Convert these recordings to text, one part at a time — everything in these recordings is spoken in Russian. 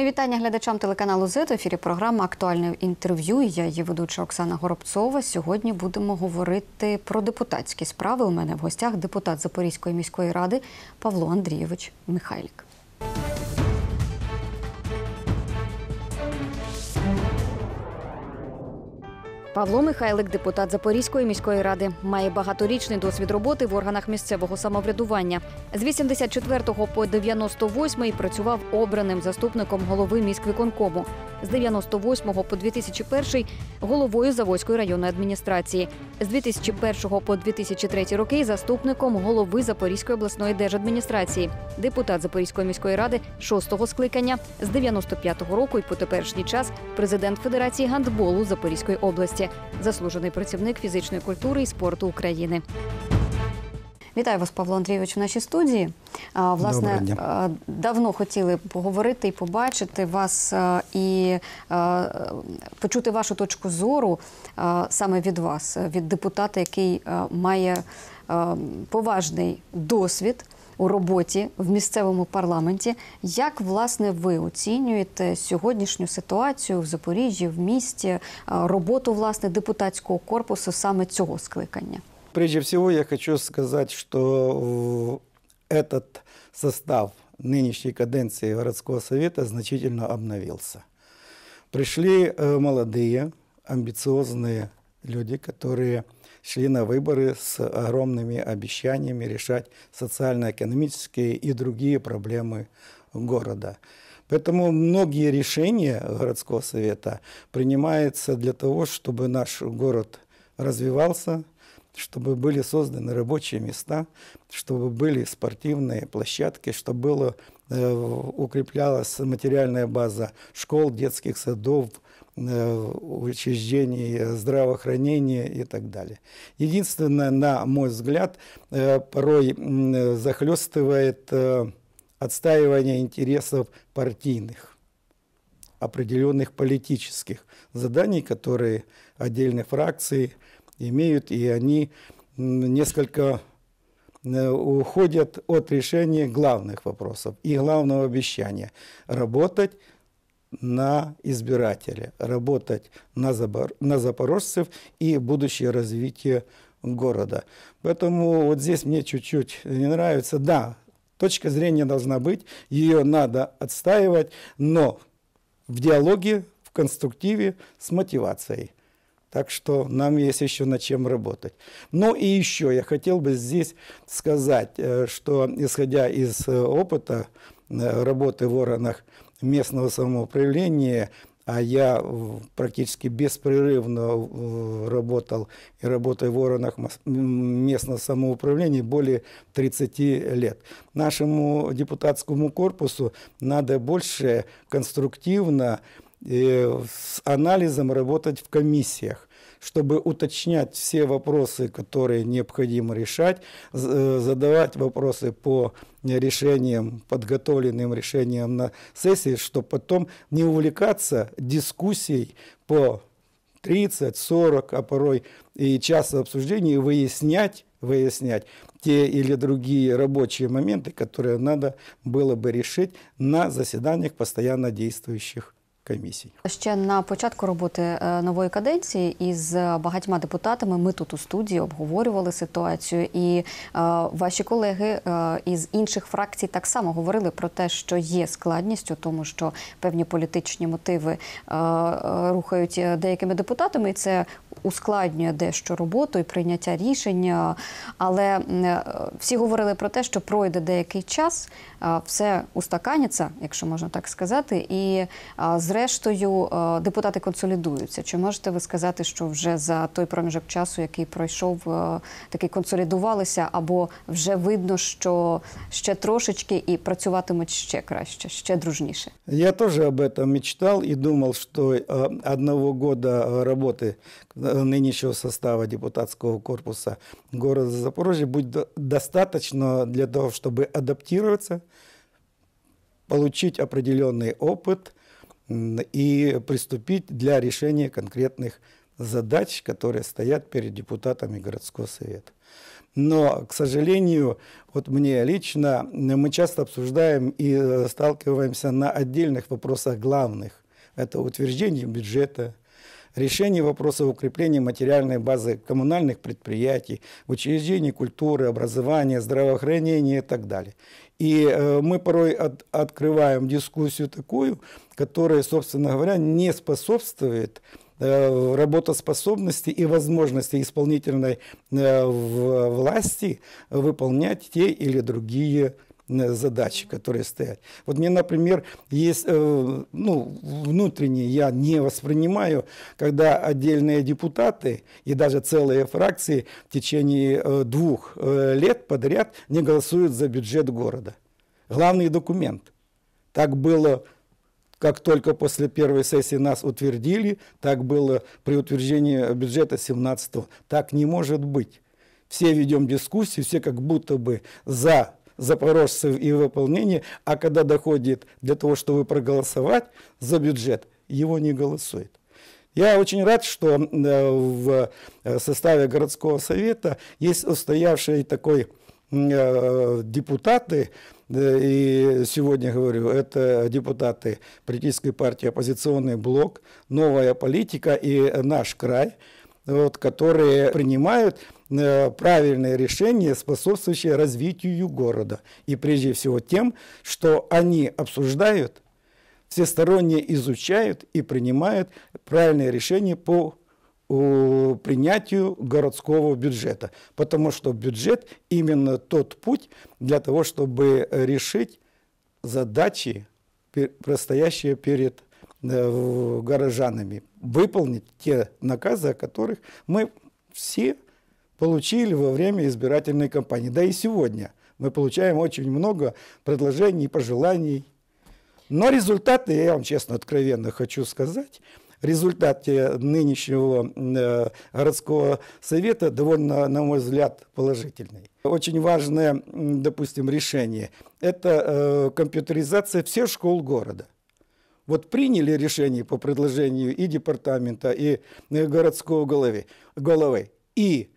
Мої вітання глядачам телеканалу ЗЕТ. В ефірі програма Актуальне інтерв'ю. Я її ведуча Оксана Горобцова. Сьогодні будемо говорити про депутатські справи. У мене в гостях депутат Запорізької міської ради Павло Андрійович Михайлік. Павло Михайлик, депутат Запорізької міської ради, має багаторічний досвід роботи в органах місцевого самоврядування. З 84 по 98 працював обраним заступником голови міськвиконкому. З 98 по 2001 головою Заводської районної адміністрації. З 2001 по 2003 роки заступником голови Запорізької обласної держадміністрації, депутат Запорізької міської ради шостого скликання. З 95-го року і по теперішній час президент Федерації гандболу Запорізької області, заслужений працівник фізичної культури і спорту України. Вітаю вас, Павло Андрійович, в нашій студії. Власне, давно хотіли поговорити і побачити вас і почути вашу точку зору саме від вас, від депутата, який має поважний досвід У роботі в місцевому парламенті, як власне ви оцінюєте сьогоднішню ситуацію в Запоріжжі, в місті, а, роботу власне депутатського корпусу саме цього скликання? Прежде всего я хочу сказать, что э, этот состав нынешней каденции городского совета значительно обновился. Пришли э, молодые, амбициозные люди, которые шли на выборы с огромными обещаниями решать социально-экономические и другие проблемы города. Поэтому многие решения городского совета принимаются для того, чтобы наш город развивался, чтобы были созданы рабочие места, чтобы были спортивные площадки, чтобы было, э, укреплялась материальная база школ, детских садов, учреждений здравоохранения и так далее. Единственное, на мой взгляд, э, порой захлестывает э, отстаивание интересов партийных определенных политических заданий, которые отдельные фракции имеют, и они несколько э, уходят от решения главных вопросов и главного обещания – работать на избирателя, работать на, забор, на запорожцев и будущее развитие города. Поэтому вот здесь мне чуть-чуть не нравится. Да, точка зрения должна быть, ее надо отстаивать, но в диалоге, в конструктиве, с мотивацией. Так что нам есть еще над чем работать. Ну и еще я хотел бы здесь сказать, э, что исходя из э, опыта э, работы в органах местного самоуправления, а я практически беспрерывно э, работал и работаю в органах местного самоуправления более 30 лет. Нашему депутатскому корпусу надо больше конструктивно э, с анализом работать в комиссиях чтобы уточнять все вопросы, которые необходимо решать, э, задавать вопросы по решениям, подготовленным решениям на сессии, чтобы потом не увлекаться дискуссией по 30, 40, а порой и час обсуждений, выяснять, выяснять те или другие рабочие моменты, которые надо было бы решить на заседаниях постоянно действующих комиссий. Ще на початку роботи е, нової каденції із багатьма депутатами ми тут у студії обговорювали ситуацію, і е, ваші колеги е, із інших фракцій так само говорили про те, що є складність у тому, що певні політичні мотиви рухають деякими депутатами, і це ускладнює дещо роботу і прийняття рішення. Але м, е, всі говорили про те, що пройде деякий час, е, все устаканяться, якщо можна так сказати, і е, зрештою е, депутати консолідуються. Чи можете ви сказати, що вже за той проміжок часу, який пройшов, е, таки консолідувалися, або вже видно, що ще трошечки і працюватимуть ще краще, ще дружніше? Я тоже об этом мечтал и думал, что э, одного года э, работы э, Нынешнего состава депутатского корпуса города Запорожья будет до- достаточно для того, чтобы адаптироваться, получить определенный опыт и приступить для решения конкретных задач, которые стоят перед депутатами городского совета. Но, к сожалению, вот мне лично, мы часто обсуждаем и э, сталкиваемся на отдельных вопросах главных. Это утверждение бюджета, решение вопросов укрепления материальной базы коммунальных предприятий, учреждений культуры, образования, здравоохранения и так далее. И э, мы порой от, открываем дискуссию такую, которая, собственно говоря, не способствует э, работоспособности и возможности исполнительной э, власти выполнять те или другие задачи, которые стоят. Вот мне, например, есть, э, ну, внутренне я не воспринимаю, когда отдельные депутаты и даже целые фракции в течение э, двух лет подряд не голосуют за бюджет города. Главный документ. Так было как только после первой сессии нас утвердили, так было при утверждении бюджета 17 -го. Так не может быть. Все ведем дискуссии, все как будто бы за запорожцев и выполнение, а когда доходит для того, чтобы проголосовать за бюджет, его не голосует. Я очень рад, что э, в э, составе городского совета есть устоявшие такой э, депутаты, и сегодня говорю, это депутаты политической партии «Оппозиционный блок», «Новая политика» и «Наш край», вот, которые принимают Э, правильное решение, способствующее развитию города. И прежде всего тем, что они обсуждают, всесторонне изучают и принимают правильные решения по принятию городского бюджета. Потому что бюджет именно тот путь для того, чтобы решить задачи, простоящие перед э, горожанами, выполнить те наказы, о которых мы все получили во время избирательной кампании. Да и сегодня мы получаем очень много предложений и пожеланий. Но результаты, я вам честно, откровенно хочу сказать, результаты нынешнего э, городского совета довольно, на мой взгляд, положительный. Очень важное, допустим, решение – это э, компьютеризация всех школ города. Вот приняли решение по предложению и департамента, и э, городского головы, головы и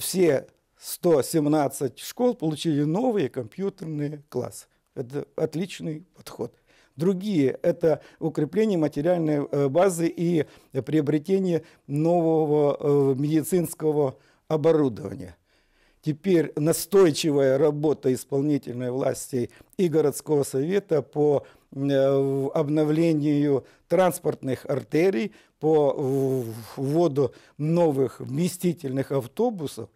все 117 школ получили новые компьютерные классы. Это отличный подход. Другие – это укрепление материальной э, базы и приобретение нового э, медицинского оборудования. Теперь настойчивая работа исполнительной власти и городского совета по обновлению транспортных артерий, по вводу новых вместительных автобусов.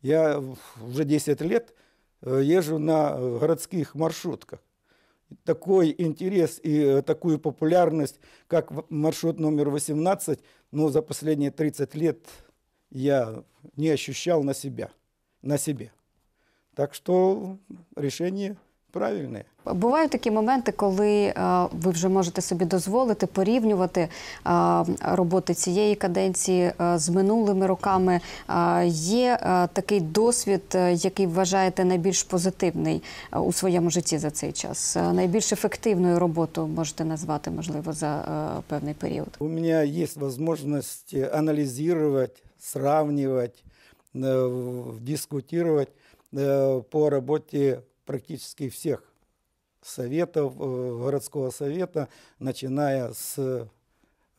Я уже 10 лет э, езжу на городских маршрутках. Такой интерес и э, такую популярность, как маршрут номер 18, ну, за последние 30 лет я не ощущал на себя, на себе. Так что решение правильне. Бувають такі моменти, коли е, ви вже можете собі дозволити порівнювати е, роботи цієї каденції е, з минулими роками. Є такий досвід, який вважаєте найбільш позитивний у своєму житті за цей час. Найбільш ефективною роботу можете назвати, можливо, за певний період. У мене є можливість аналізувати, сравнювати, дискутувати по роботі практически всех советов э, городского совета, начиная с э,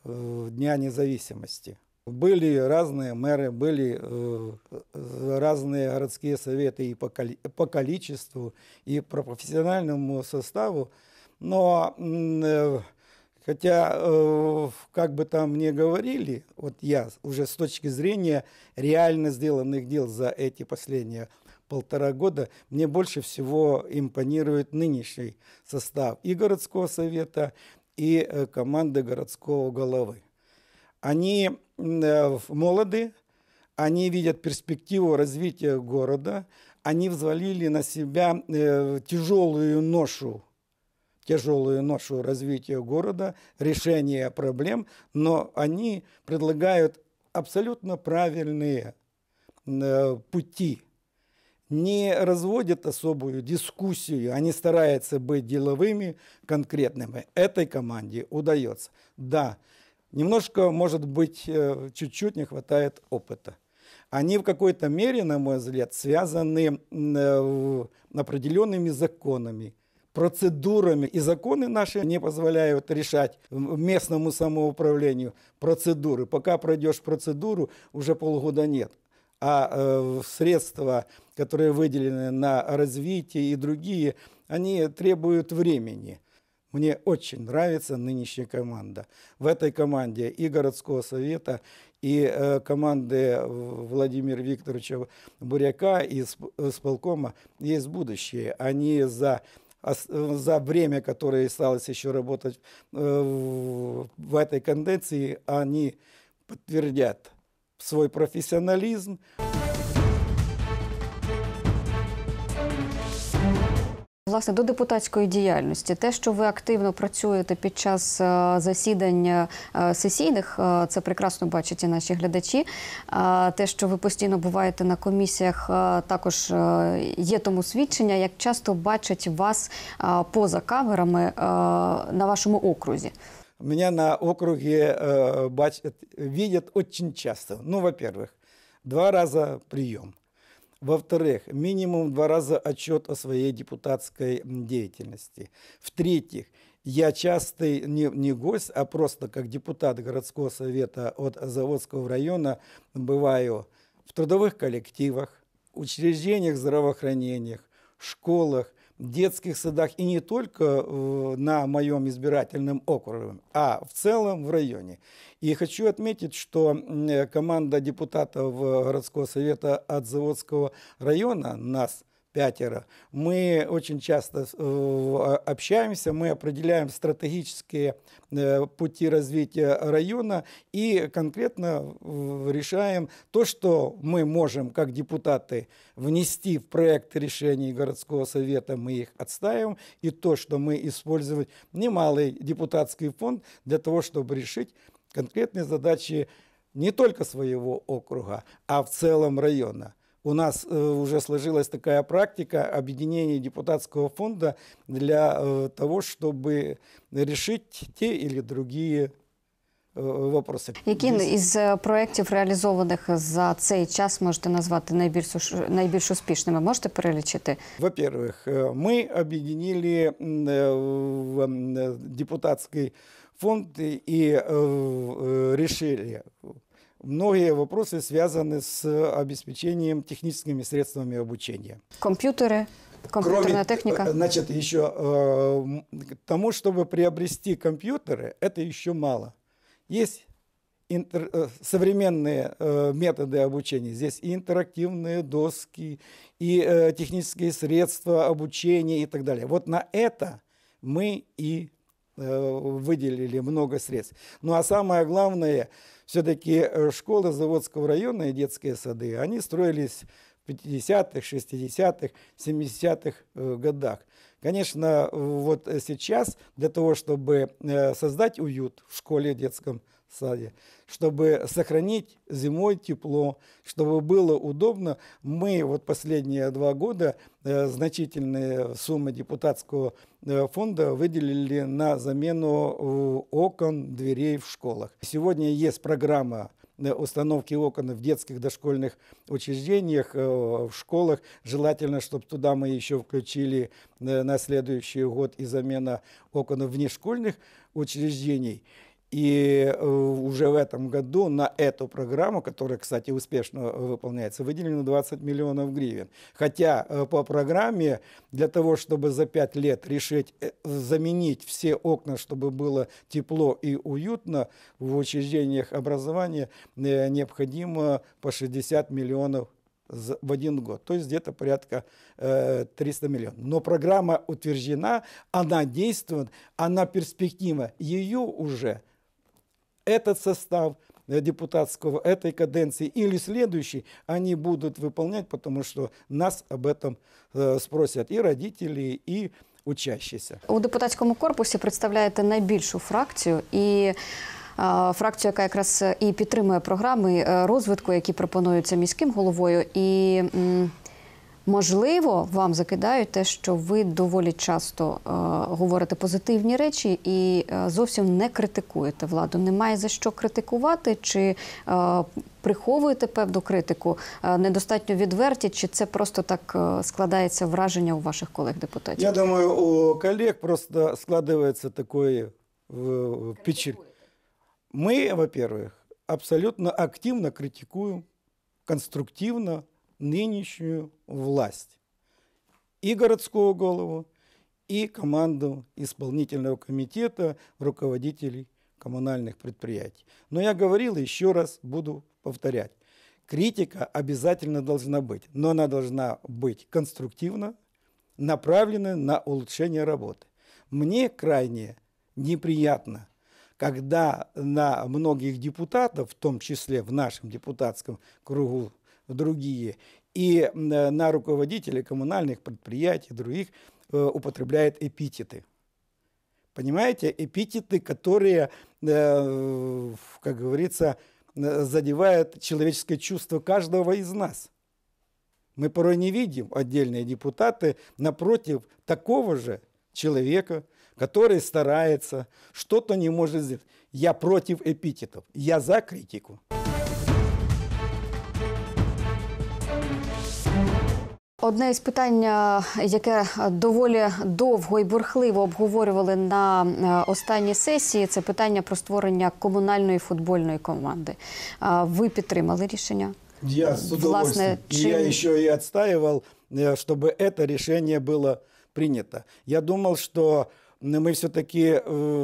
Дня независимости. Были разные мэры, были э, разные городские советы и по количеству, и по профессиональному составу, но хотя, как бы там мне говорили, вот я уже с точки зрения реально сделанных дел за эти последние полтора года мне больше всего импонирует нынешний состав и городского совета, и э, команды городского головы. Они э, молоды, они видят перспективу развития города, они взвалили на себя э, тяжелую ношу тяжелую ношу развития города, решения проблем, но они предлагают абсолютно правильные пути не разводят особую дискуссию, они стараются быть деловыми, конкретными. Этой команде удается. Да, немножко, может быть, э, чуть-чуть не хватает опыта. они в какой-то мере, на мой взгляд, связаны э, определенными законами, процедурами. И законы наши не позволяют решать местному самоуправлению процедуры. Пока пройдешь процедуру, уже полгода нет. А э, средства, которые выделены на развитие и другие, они требуют времени. Мне очень нравится нынешняя команда. В этой команде и городского совета, и э, команды Владимира Викторовича Буряка из исполкома есть будущее. Они за за время, которое осталось еще работать э, в этой конденции, они подтвердят свой профессионализм. Власне, до депутатської діяльності, те, що ви активно працюєте під час е, засідань е, сесійних, е, це прекрасно бачать і наші глядачі. Те, що ви постійно буваєте на комісіях, також є тому свідчення, як часто бачать вас поза камерами на вашому окрузі. Меня на округе э, бачат, видят очень часто. Ну, во-первых, два раза прием. Во-вторых, минимум два раза отчет о своей депутатской деятельности. В-третьих, я частый не, не гость, а просто как депутат городского совета от Заводского района бываю в трудовых коллективах, учреждениях здравоохранения, школах, детских садах и не только на моем избирательном округе, а в целом в районе. И хочу отметить, что э, команда депутатов э, городского совета от Заводского района, нас пятеро, мы очень часто э, общаемся, мы определяем стратегические э, пути развития района и конкретно решаем то, что мы можем как депутаты внести в проект решений городского совета, мы их отстаиваем, и то, что мы используем немалый депутатский фонд для того, чтобы решить конкретные задачи не только своего округа, а в целом района У нас э, уже сложилась такая практика объединения депутатского фонда для э, того, чтобы решить те или другие э, вопросы. Які Здесь- із е, проєктів, реалізованих за цей час, можете назвати найбільш уш- найбільш успішними? Можете перелічити? Во-первых, э, мы объединили м, э, в м, э, депутатский фонд и э, э, решили многие вопросы, связанные с обеспечением техническими средствами обучения. Комп'ютери, комп'ютерна техніка. э, Значит, еще э, тому, чтобы приобрести компьютеры, это еще мало. Есть интер- э, современные э, методы обучения. Здесь и интерактивные доски, и э, технические средства обучения и так далее. Вот на это мы и выделили много средств. Ну а самое главное, все-таки школы Заводского района и детские сады, они строились в 50-х, 60-х, 70-х э, годах. Конечно, э, вот э, сейчас для того, чтобы э, создать уют в школе, детском саде, чтобы сохранить зимой тепло, чтобы было удобно, мы вот последние два года э, значительные суммы депутатского э, фонда выделили на замену э, окон, дверей в школах. Сегодня есть программа установки окон в детских дошкольных учреждениях, в школах. Желательно, чтобы туда мы еще включили на следующий год и замена окон внешкольных учреждений. И э, уже в этом году на эту программу, которая, кстати, успешно э, выполняется, выделено 20 миллионов гривен. Хотя э, по программе для того, чтобы за 5 лет решить заменить все окна, чтобы было тепло и уютно в учреждениях образования, необходимо по 60 миллионов в один год, то есть где-то порядка э, 300 миллионов. Но программа утверждена, она действует, она перспектива. Ее уже этот состав э, депутатского этой каденции или следующий, они будут выполнять, потому что нас об этом э, спросят и родители, и учащиеся. У депутатському корпусі представляєте найбільшу фракцію і е, фракцію, яка якраз і підтримує програми е, розвитку, які пропонуються міським головою. І м, можливо, вам закидають те, що ви доволі часто е, говорите позитивні речі і е, зовсім не критикуєте владу. Немає за що критикувати, чи е, приховуєте певну критику, е, недостатньо відверті, чи це просто так е, складається враження у ваших колег-депутатів? Я думаю, у коллег просто складывается такое э, впечатление. Мы, во-первых, абсолютно активно критикуем конструктивно Нынешнюю власть. И городского голову, и команду исполнительного комитета, руководителей коммунальных предприятий. Но я говорил, еще раз буду повторять. Критика обязательно должна быть, но она должна быть конструктивна, направленная на улучшение работы. Мне крайне неприятно, когда на многих депутатов, в том числе в нашем депутатском кругу другие, и э, на руководителей коммунальных предприятий, других, э, употребляют эпитеты. Понимаете, эпитеты, которые, э, как говорится, задевают человеческое чувство каждого из нас. Мы порой не видим отдельные депутаты напротив такого же человека, который старается, что-то не может сделать. Я против эпитетов, я за критику. Одне із питань, е, яке доволі довго і бурхливо обговорювали на е, останній сесії, це питання про створення комунальної футбольної команди. А Ви підтримали рішення? Я с Властно, удовольствием. И чем- я еще и отстаивал, э, чтобы это решение было принято. Я думал, что мы все-таки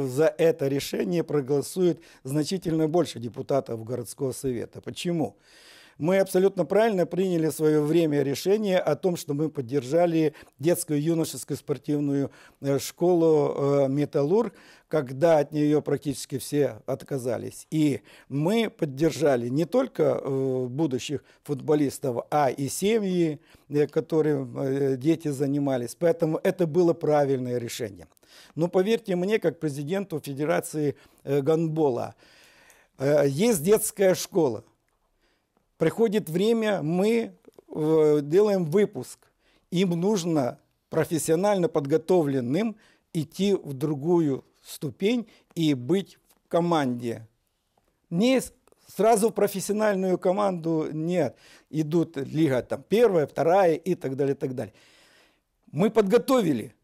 за это решение проголосует значительно больше депутатов городского совета. Почему? Мы абсолютно правильно приняли в свое время решение о том, что мы поддержали детскую юношескую спортивную э, школу э, «Металлург», когда от нее практически все отказались. И мы поддержали не только э, будущих футболистов, а и семьи, которым дети занимались. Поэтому это было правильное решение. Но поверьте мне, как президенту Федерации гандбола, есть детская школа. Приходит время, мы э, делаем выпуск. Им нужно профессионально подготовленным идти в другую ступень и быть в команде. Не сразу в профессиональную команду нет. Идут лига там первая, вторая и так далее, так далее. Мы подготовили,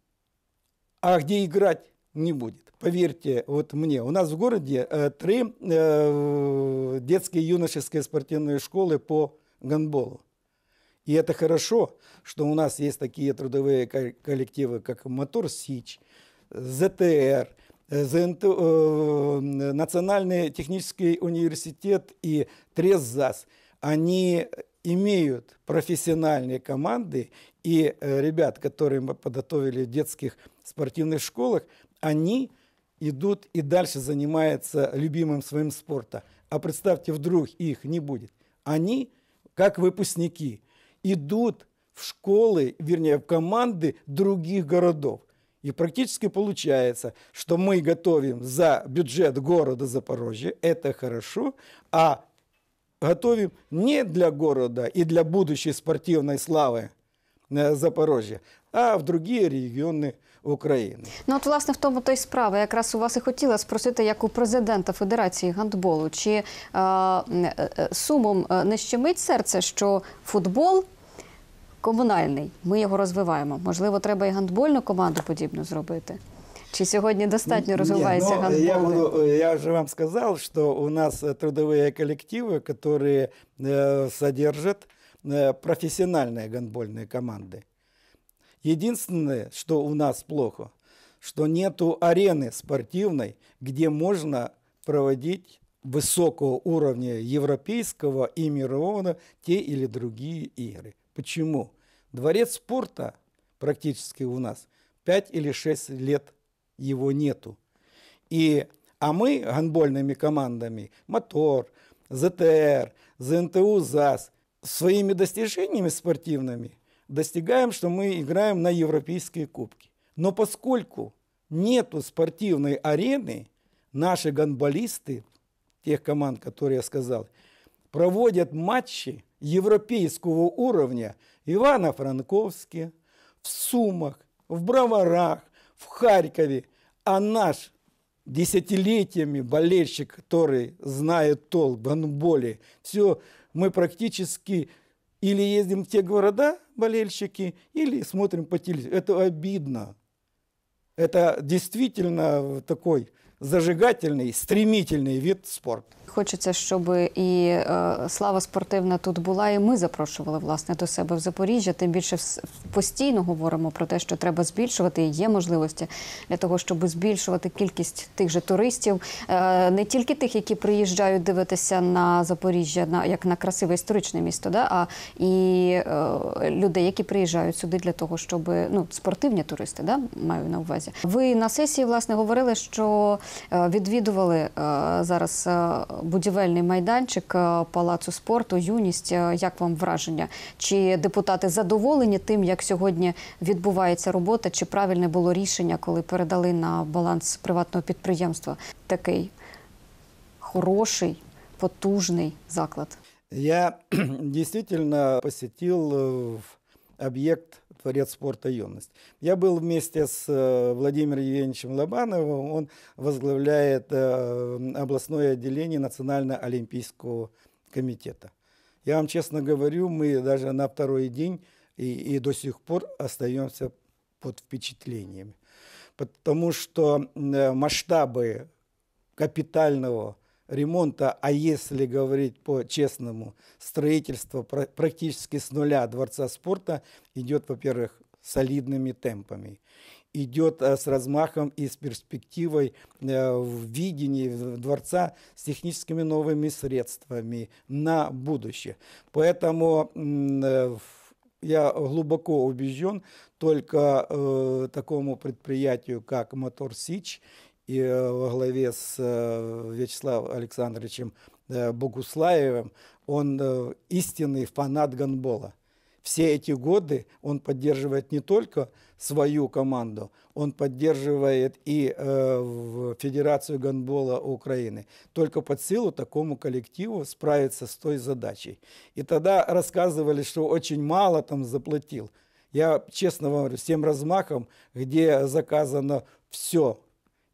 а где играть не будет. Поверьте вот мне, у нас в городе э, три э, детские юношеские спортивные школы по гандболу. И это хорошо, что у нас есть такие трудовые ко- коллективы, как Мотор Сич, ЗТР, э, ЗНТ, э, Национальный технический университет и Треззас. Они имеют профессиональные команды, и ребят, которые мы подготовили в детских спортивных школах, они идут и дальше занимаются любимым своим спортом. А представьте, вдруг их не будет. Они, как выпускники, идут в школы, вернее, в команды других городов. И практически получается, что мы готовим за бюджет города Запорожья, это хорошо, а готовим не для города и для будущей спортивной славы э, Запорожья, а в другие регионы України. Ну, от, власне, в тому то й справа. Якраз у вас і хотіла спросити, як у президента Федерації гандболу, чи е, е, е, сумом е, не щемить серце, що футбол комунальний, ми його розвиваємо. Можливо, треба і гандбольну команду подібну зробити. Чи сьогодні достатньо Не, розвивається ну, гандбол? я, буду- я уже вам сказал, что у нас э, трудовые коллективы, которые э, содержат э, профессиональные гандбольные команды. Единственное, что у нас плохо, что нету арены спортивной, где можно проводить высокого уровня европейского и мирового те или другие игры. Почему? Дворец спорта практически у нас 5 или 6 лет его нету. И, а мы гандбольными командами «Мотор», ЗТР, ЗНТУ, ЗАС своими достижениями спортивными достигаем, что мы играем на европейские кубки. Но поскольку нету спортивной арены, наши гандболисты, тех команд, которые я сказал, проводят матчи европейского уровня в Ивано-Франковске, в Сумах, в Броварах, в Харькове. А наш десятилетиями болельщик, который знает толк в гандболе, все, мы практически или ездим в те города, болельщики, или смотрим по телевизору. Это обидно. Это действительно такой зажигательный, стремительный вид спорта. Хочеться, щоб і е, слава спортивна тут була, і ми запрошували власне до себе в Запоріжжя. Тим більше постійно говоримо про те, що треба збільшувати. і Є можливості для того, щоб збільшувати кількість тих же туристів, е, не тільки тих, які приїжджають дивитися на Запоріжжя, на як на красиве історичне місто, да, а і е, людей, які приїжджають сюди для того, щоб ну спортивні туристи, да, маю на увазі. Ви на сесії власне говорили, що відвідували е, зараз е, будівельний майданчик е, палацу спорту, юність. Е, Як вам враження? Чи депутати задоволені тим, як сьогодні відбувається робота? Чи правильне було рішення, коли передали на баланс приватного підприємства такий хороший, потужний заклад? Я действительно посетил объект Дворец спорта «Юность». Я был вместе с э, Владимиром Евгеньевичем Лобановым. Он возглавляет э, областное отделение Национально-олимпийского комитета. Я вам честно говорю, мы даже на второй день и, и до сих пор остаемся под впечатлениями. Потому что э, масштабы капитального ремонта, а если говорить по-честному, строительство пра- практически с нуля Дворца спорта идет, во-первых, солидными темпами. Идет э, с размахом и с перспективой э, в видении дворца с техническими новыми средствами на будущее. Поэтому э, я глубоко убежден только э, такому предприятию, как Мотор Сич, и э, во главе с э, Вячеславом Александровичем э, Богуслаевым, он истинный фанат гандбола. Все эти годы он поддерживает не только свою команду, он поддерживает и Федерацию гандбола Украины. Только под силу такому коллективу справиться с той задачей. И тогда рассказывали, что очень мало там заплатил. Я честно вам говорю, с тем размахом, где заказано все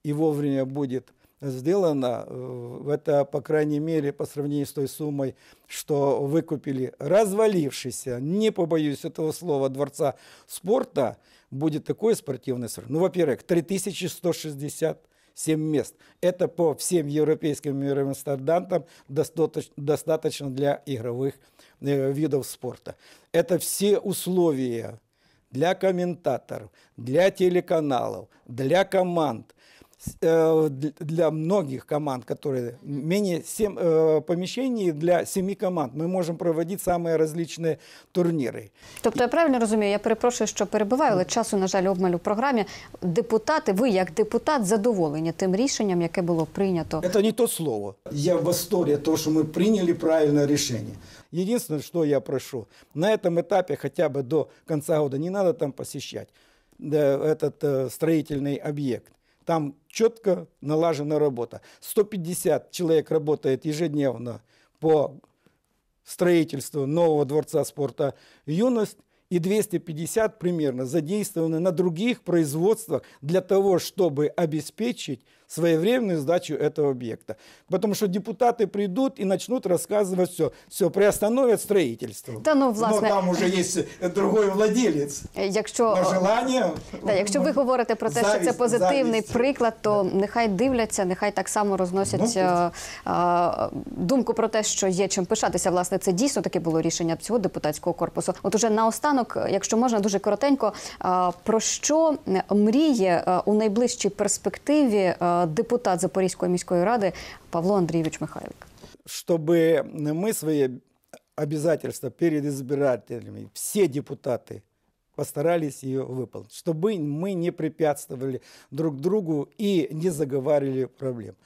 и вовремя будет сделано, э, это, по крайней мере, по сравнению с той суммой, что выкупили развалившийся, не побоюсь этого слова, дворца спорта, будет такой спортивный срок. Ну, во-первых, 3167 мест. Это по всем европейским мировым стандартам достаточно, для игровых э, видов спорта. Это все условия для комментаторов, для телеканалов, для команд, для многих команд, которые менее 7 помещений для семи команд. Мы можем проводить самые различные турниры. Тобто я правильно розумію, я перепрошую, що перебиваю, але часу, на жаль, обмаль у програмі. Депутати, ви як депутат, задоволені тим рішенням, яке було прийнято. Это не то слово. Я в восторге от того, что мы приняли правильное решение. Единственное, что я прошу, на этом этапе хотя бы до конца года не надо там посещать да, этот э, строительный объект. Там четко налажена работа. 150 человек работает ежедневно по строительству нового дворца спорта «Юность», и 250 примерно задействованы на других производствах для того, чтобы обеспечить своевременную сдачу этого объекта. Потому что депутаты придут и начнут рассказывать все. Все, приостановят строительство. Да ну, власне. Но там уже есть э, другой владелец. Е, Якщо Но желание... Так, якщо ви говорите про те, що це Завість, позитивний завість. приклад, то нехай дивляться, нехай так само розносять Ну, е, е, думку про те, що є чим пишатися. Власне, це дійсно таке було рішення цього депутатського корпусу. От уже наостанок, якщо можна, дуже коротенько, е, про що мріє е, у найближчій перспективі е, депутат Запорізької міської ради Павло Андрійович Михайлик? чтобы мы свои обязательства перед избирателями, все депутаты постарались ее выполнить, чтобы мы не препятствовали друг другу и не заговаривали проблем.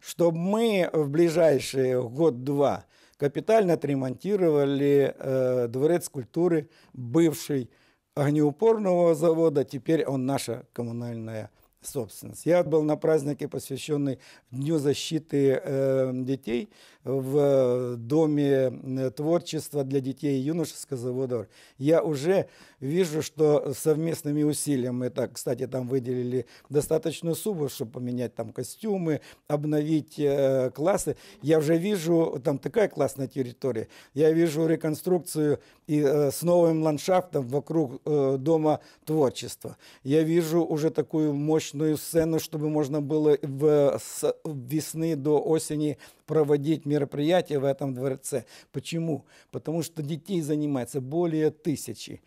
Чтобы мы в ближайшие год-два капитально отремонтировали э, дворец культуры, бывший огнеупорного завода, теперь он наша коммунальная собственность. Я был на празднике, посвященный Дню защиты э, детей в э, Доме э, творчества для детей и юношеского завода. Я уже вижу, что совместными усилиями, это, кстати, там выделили достаточную сумму, чтобы поменять там костюмы, обновить э, классы. Я уже вижу, там такая классная территория. Я вижу реконструкцию и э, с новым ландшафтом вокруг э, Дома творчества. Я вижу уже такую мощную сцену, чтобы можно было в, с весны до осени проводить мероприятия в этом дворце. Почему? Потому что детей занимается более тысячи.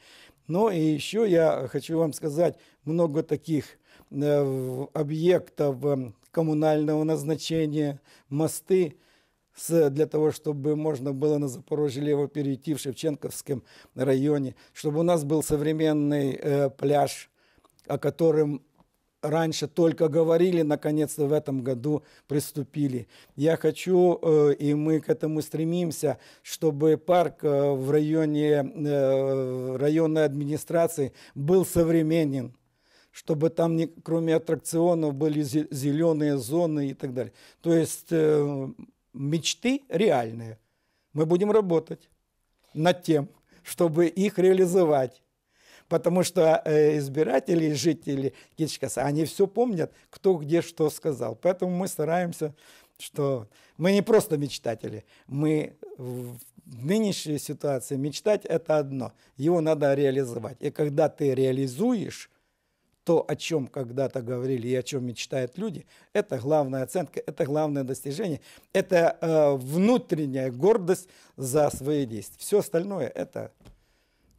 Но и еще я хочу вам сказать, много таких э, объектов э, коммунального назначения, мосты, с- для того, чтобы можно было на Запорожье лево перейти в Шевченковском районе, чтобы у нас был современный э, пляж, о котором раньше только говорили, наконец-то в этом году приступили. Я хочу, э, и мы к этому стремимся, чтобы парк э, в районе э, районной администрации был современен, чтобы там, не, кроме аттракционов, были зе- зеленые зоны и так далее. То есть мечты реальные. Мы будем работать над тем, чтобы их реализовать. Потому что э, избиратели, жители Кичкаса, они все помнят, кто где что сказал. Поэтому мы стараемся, что мы не просто мечтатели. Мы в нынешней ситуации мечтать – это одно. Его надо реализовать. И когда ты реализуешь то, о чем когда-то говорили и о чем мечтают люди, это главная оценка, это главное достижение, это э, внутренняя гордость за свои действия. Все остальное – это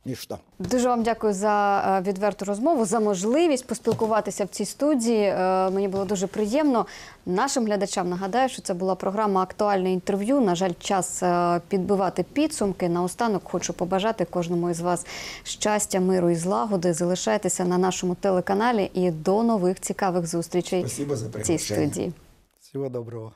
ничто. Дуже вам дякую за е, відверту розмову, за можливість поспілкуватися в цій студії. Е, Мені було дуже приємно. Нашим глядачам нагадаю, що це була програма Актуальне інтерв'ю. На жаль, час е, підбивати підсумки. Наостанок хочу побажати кожному із вас щастя, миру і злагоди. Залишайтеся на нашому телеканалі і до нових цікавих зустрічей Спасибо за в цій студії. Всего доброго.